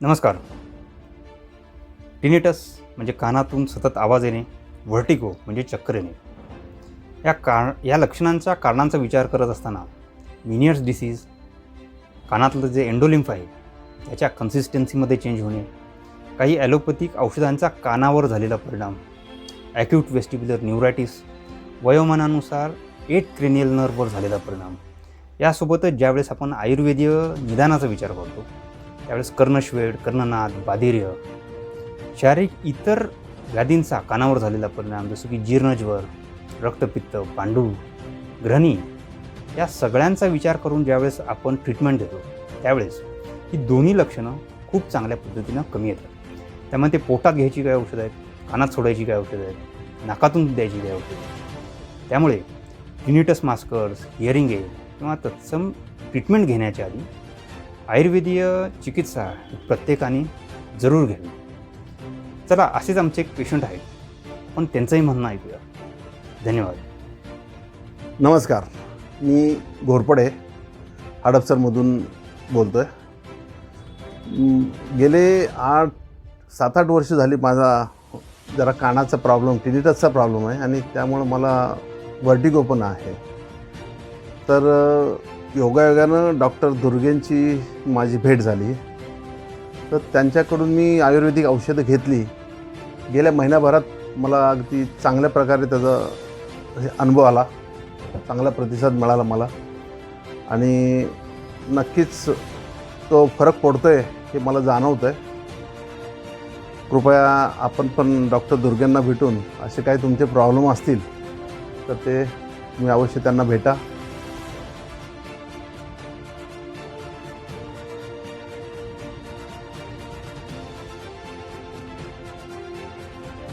नमस्कार. टिनिटस म्हणजे कानातून सतत आवाज येणे व्हर्टिगो म्हणजे चक्कर येणे. या कार या लक्षणांच्या कारणांचा विचार करत असताना मिनियर्स डिसीज कानातलं जे एंडोलिम्फ आहे त्याच्या कन्सिस्टन्सीमध्ये चेंज होणे काही ॲलोपॅथिक औषधांचा कानावर झालेला परिणाम ॲक्यूट वेस्टिब्युलर न्यूरायटिस वयोमानानुसार एट क्रेनियल नर्ववर झालेला परिणाम यासोबतच ज्यावेळेस आपण आयुर्वेदीय निदानाचा विचार करतो त्यावेळेस कर्णश्वेड कर्णनाद बाधिर्य शारीरिक इतर व्याधींचा कानावर झालेला परिणाम जसं की जीर्णज्वर रक्तपित्त पांडू ग्रहणी या सगळ्यांचा विचार करून ज्यावेळेस आपण ट्रीटमेंट देतो त्यावेळेस ही दोन्ही लक्षणं खूप चांगल्या पद्धतीनं कमी येतात. त्यामध्ये ते पोटात घ्यायची काय औषधं आहेत? कानात सोडायची काय औषधं आहेत? नाकातून द्यायची काय औषधं आहेत? त्यामुळे युनिटस मास्कर्स हिअरिंग एड किंवा तत्सम ट्रीटमेंट घेण्याच्या आधी आयुर्वेदीय चिकित्सा प्रत्येकाने जरूर घ्यावी. चला असेच आमचे एक पेशंट आहेत पण त्यांचंही म्हणणं ऐकूया. धन्यवाद. नमस्कार. मी घोरपडे हडपसरमधून बोलतो आहे गेले आठ सात आठ वर्ष झाली माझा जरा कानाचा प्रॉब्लेम टिनिटसचा प्रॉब्लेम आहे आणि त्यामुळं मला वर्टिगो पण आहे. तर योगायोगानं डॉक्टर दुर्गेंची माझी भेट झाली. तर त्यांच्याकडून मी आयुर्वेदिक औषधं घेतली. गेल्या महिन्याभरात मला अगदी चांगल्या प्रकारे त्याचा हे अनुभव आला. चांगला प्रतिसाद मिळाला मला. आणि नक्कीच तो फरक पडतो आहे हे मला जाणवतं आहे कृपया आपण पण डॉक्टर दुर्गेंना भेटून असे काही तुमचे प्रॉब्लेम असतील तर ते तुम्ही अवश्य त्यांना भेटा.